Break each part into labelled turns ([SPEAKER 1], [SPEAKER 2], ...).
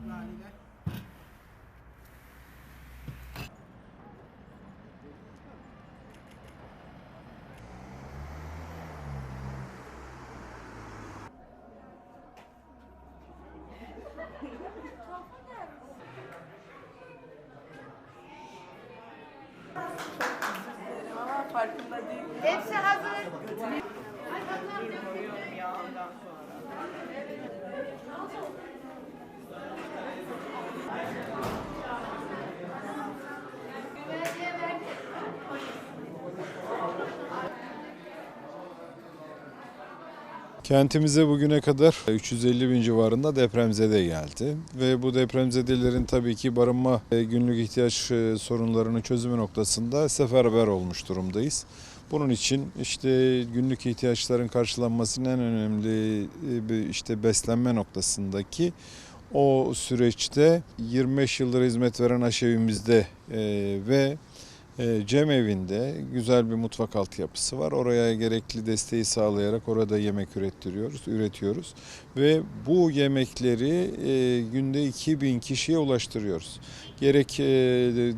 [SPEAKER 1] Şimdi haliyle. Farkında değil. Hepsi hazır.
[SPEAKER 2] Ay, Kentimize bugüne kadar 350 bin civarında depremzede geldi ve bu depremzedelerin tabii ki barınma e, günlük ihtiyaç e, sorunlarının çözümü noktasında seferber olmuş durumdayız. Bunun için işte günlük ihtiyaçların karşılanmasının en önemli e, işte beslenme noktasındaki o süreçte 25 yıldır hizmet veren aşevimizde ve Cem evinde güzel bir mutfak altyapısı var. Oraya gerekli desteği sağlayarak orada yemek ürettiriyoruz, üretiyoruz ve bu yemekleri e, günde 2000 kişiye ulaştırıyoruz. Gerek e,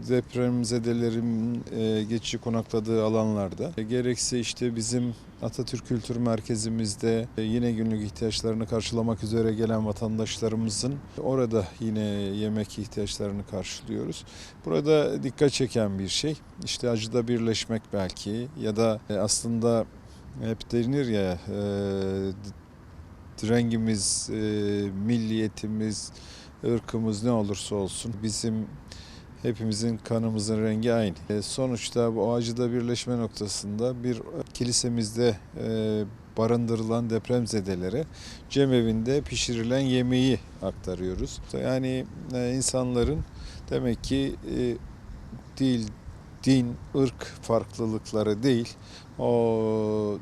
[SPEAKER 2] depremzedelerin e, geçici konakladığı alanlarda, gerekse işte bizim Atatürk Kültür Merkezimizde e, yine günlük ihtiyaçlarını karşılamak üzere gelen vatandaşlarımızın orada yine yemek ihtiyaçlarını karşılıyoruz. Burada dikkat çeken bir şey işte acıda birleşmek belki ya da e, aslında hep denir ya e, rengimiz, e, milliyetimiz, ırkımız ne olursa olsun bizim hepimizin kanımızın rengi aynı. E, sonuçta bu acıda birleşme noktasında bir kilisemizde e, barındırılan depremzedelere cemevinde pişirilen yemeği aktarıyoruz. Yani e, insanların demek ki e, dil, din, ırk farklılıkları değil, o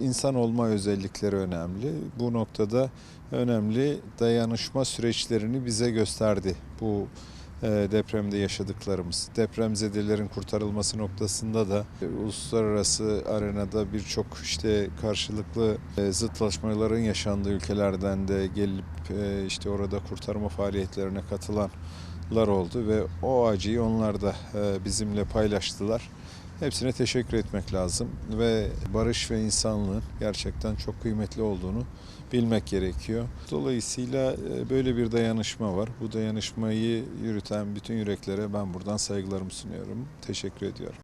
[SPEAKER 2] insan olma özellikleri önemli. Bu noktada önemli dayanışma süreçlerini bize gösterdi bu e, depremde yaşadıklarımız. Depremzedelerin kurtarılması noktasında da e, uluslararası arenada birçok işte karşılıklı e, zıtlaşmaların yaşandığı ülkelerden de gelip e, işte orada kurtarma faaliyetlerine katılanlar oldu ve o acıyı onlar da bizimle paylaştılar. Hepsine teşekkür etmek lazım ve barış ve insanlığın gerçekten çok kıymetli olduğunu bilmek gerekiyor. Dolayısıyla e, böyle bir dayanışma var. Bu dayanışmayı yürüten bütün yüreklere ben buradan saygılarımı sunuyorum. Teşekkür ediyorum.